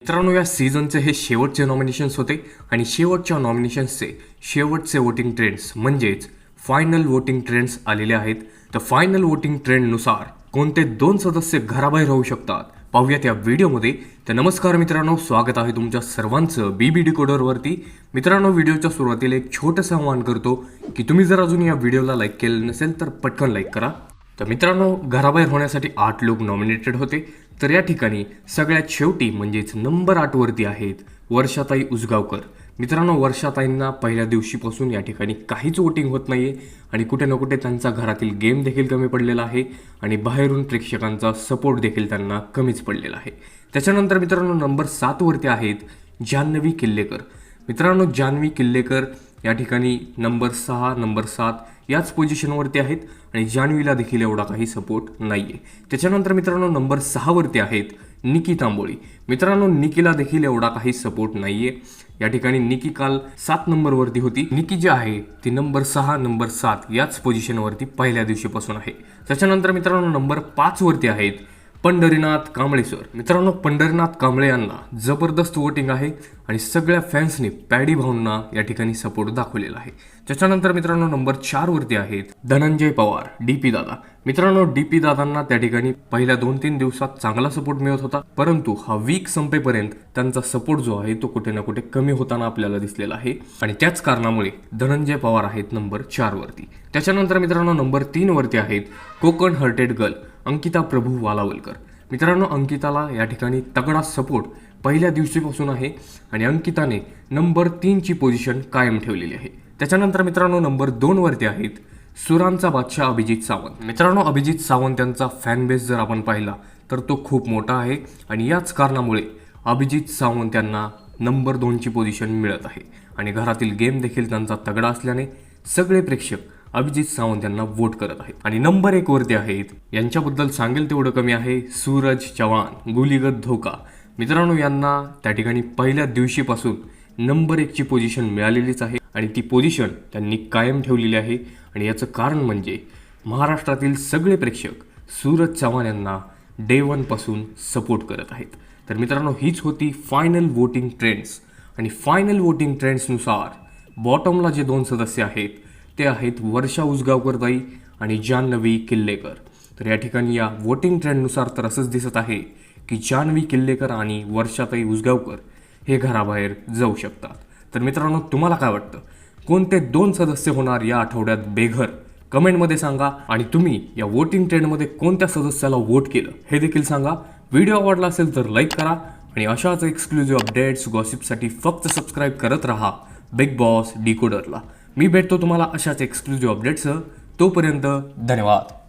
मित्रांनो या सीझनचे हे शेवटचे नॉमिनेशन्स होते आणि शेवटच्या नॉमिनेशन्सचे शेवटचे वोटिंग ट्रेंड्स म्हणजेच फायनल वोटिंग ट्रेंड्स आलेले आहेत. तर फायनल वोटिंग ट्रेंडनुसार कोणते दोन सदस्य घराबाहेर राहू शकतात पाहूयात या व्हिडिओमध्ये तर नमस्कार मित्रांनो स्वागत आहे तुमच्या सर्वांचं बी बी डिकोडरवरती मित्रांनो व्हिडिओच्या सुरुवातीला एक छोटंसं आवाहन करतो की तुम्ही जर अजून या व्हिडिओला लाईक केलं नसेल तर पटकन लाईक करा. तर मित्रांनो घराबाहेर होण्यासाठी आठ लोक नॉमिनेटेड होते. तर या ठिकाणी सगळ्यात शेवटी म्हणजेच नंबर आठवरती आहेत वर्षाताई उसगावकर. मित्रांनो वर्षाताईंना पहिल्या दिवशीपासून या ठिकाणी काहीच वोटिंग होत नाही आहे आणि कुठे ना कुठे त्यांचा घरातील गेम देखील कमी पडलेला आहे आणि बाहेरून प्रेक्षकांचा सपोर्ट देखील त्यांना कमीच पडलेला आहे. त्याच्यानंतर मित्रांनो नंबर सातवरती आहेत जान्हवी किल्लेकर. मित्रांनो जान्हवी किल्लेकर या ठिकाणी नंबर सहा नंबर सात याच पोझिशनवरती आहेत आणि जान्हवीला देखील एवढा काही सपोर्ट नाही आहे त्याच्यानंतर मित्रांनो नंबर सहावरती आहेत निकी तांबोळी. मित्रांनो निकीला देखील एवढा काही सपोर्ट नाही आहे या ठिकाणी निकी काल सात नंबरवरती होती. निकी जी आहे ती नंबर सहा नंबर सात याच पोझिशनवरती पहिल्या दिवशीपासून आहे. त्याच्यानंतर मित्रांनो नंबर पाचवरती आहेत पंढरीनाथ कांबळेश्वर. मित्रांनो पंढरीनाथ कांबळे यांना जबरदस्त वोटिंग आहे आणि सगळ्या फॅन्सनी पॅडी भाऊंना या ठिकाणी सपोर्ट दाखवलेला आहे. त्याच्यानंतर मित्रांनो नंबर चार वरती आहेत धनंजय पवार डी पी दादा. मित्रांनो डी पी दादांना त्या ठिकाणी पहिल्या दोन तीन दिवसात चांगला सपोर्ट मिळत होता परंतु हा वीक संपेपर्यंत त्यांचा सपोर्ट जो आहे तो कुठे ना कुठे कमी होताना आपल्याला दिसलेला आहे. आणि त्याच कारणामुळे धनंजय पवार आहेत नंबर चार वरती. त्याच्यानंतर मित्रांनो नंबर तीन वरती आहेत कोकण हर्टेड गर्ल अंकिता प्रभू वालावलकर. मित्रांनो अंकिताला या ठिकाणी तगडा सपोर्ट पहिल्या दिवशीपासून आहे आणि अंकिताने नंबर तीनची पोझिशन कायम ठेवलेली आहे. त्याच्यानंतर मित्रांनो नंबर दोनवरती आहेत सुरांचा बादशाह अभिजित सावंत. मित्रांनो अभिजित सावंत यांचा फॅनबेस जर आपण पाहिला तर तो खूप मोठा आहे आणि याच कारणामुळे अभिजित सावंत यांना नंबर दोनची पोझिशन मिळत आहे. आणि घरातील गेम देखील त्यांचा तगडा असल्याने सगळे प्रेक्षक अभिजित सावंत यांना वोट करत आहेत. आणि नंबर एक वरती आहेत. यांच्याबद्दल सांगेल तेवढं कमी आहे. सूरज चव्हाण गुलीगत धोका. मित्रांनो यांना त्या ठिकाणी पहिल्या दिवशीपासून नंबर एकची पोझिशन मिळालेलीच आहे. आणि ती पोझिशन त्यांनी कायम ठेवलेली आहे. आणि याचं कारण म्हणजे महाराष्ट्रातील सगळे प्रेक्षक सूरज चव्हाण यांना डे वनपासून सपोर्ट करत आहेत. तर मित्रांनो हीच होती फायनल वोटिंग ट्रेंड्स आणि फायनल वोटिंग ट्रेंड्सनुसार बॉटमला जे दोन सदस्य आहेत ते आहेत वर्षा उसगावकरताई आणि जान्हवी किल्लेकर. तर या ठिकाणी या वोटिंग ट्रेंडनुसार तर असंच दिसत आहे की जान्हवी किल्लेकर आणि वर्षाताई उसगावकर हे घराबाहेर जाऊ शकतात. तर मित्रांनो तुम्हाला काय वाटतं? कोणते दोन सदस्य होणार या आठवड्यात बेघर? कमेंटमध्ये सांगा आणि तुम्ही या वोटिंग ट्रेंडमध्ये कोणत्या सदस्याला वोट केलं हे देखील सांगा. व्हिडिओ आवडला असेल तर लाईक करा आणि अशाच एक्सक्लुझिव्ह अपडेट्स गॉसिपसाठी फक्त सबस्क्राईब करत राहा. बिग बॉस डिकोडरला मी भेटतो तुम्हाला अशाच एक्सक्लुझिव्ह अपडेट्स तोपर्यंत धन्यवाद.